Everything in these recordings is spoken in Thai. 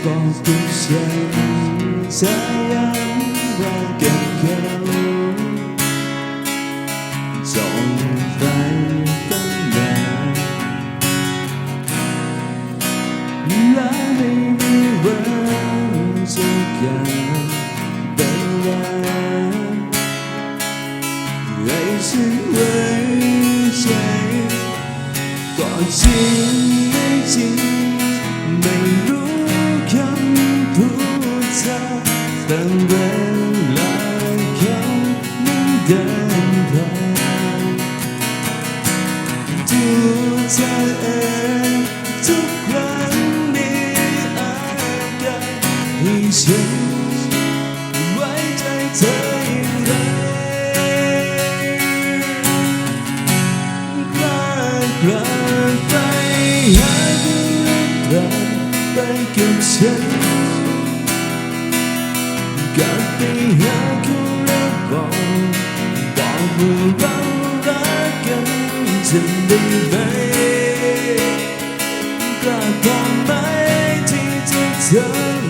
fokus yang sayang bagaikan kau Dòng tay tâm ngàn Lá đi đi vẫn dây càng Bên lá Hãy xin quên cháy Còn riêng เวลาเขานั้นเดินผ่านตัวเธอเองทุกครั้งมีอาการให้ฉันไว้ใจเธออย่างไรกล้ากล้าไปหาเรื่องราวไปกับฉัน กลับไปหาเขาแล้วบอกบอกว่าเรารักกันจะได้ไหมกล้าพอไหมที่จะทำแ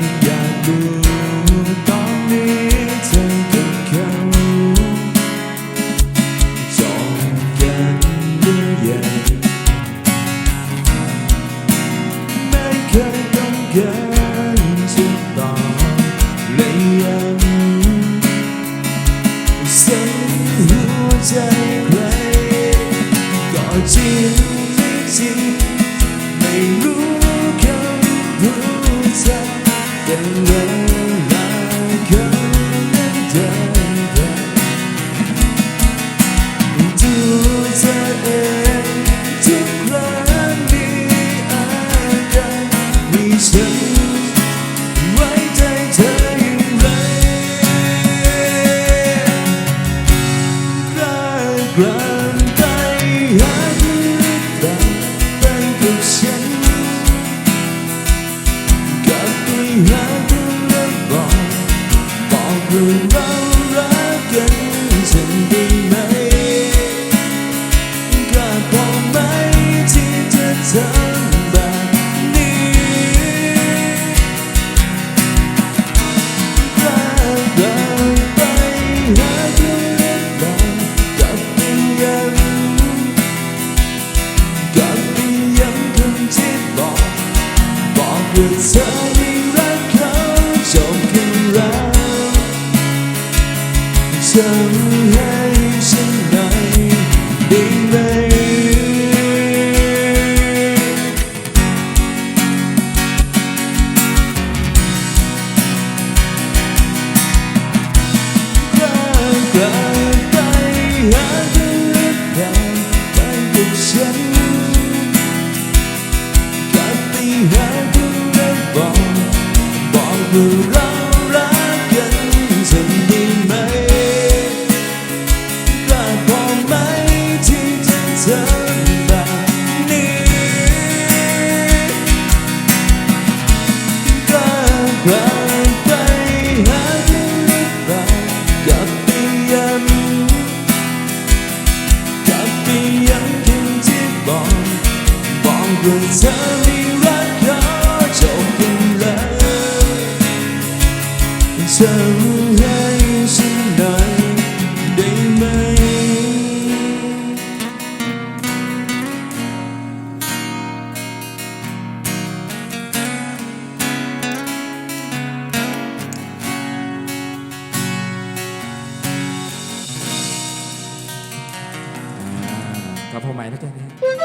ต้องการจะตอและยังสั่นหัวใจใครก็จริงไม่จริงไม่รู้คำพูดจแต่างกลางไ dâng hết sinh này đi về Hãy subscribe cho kênh Ghiền Mì Gõ Để không bỏ lỡ những video hấp dẫn กันกับไปยังคำที่บอกบอกว่าเธอไม่รักเขาจบกันแล้วเธอ 购买了今天。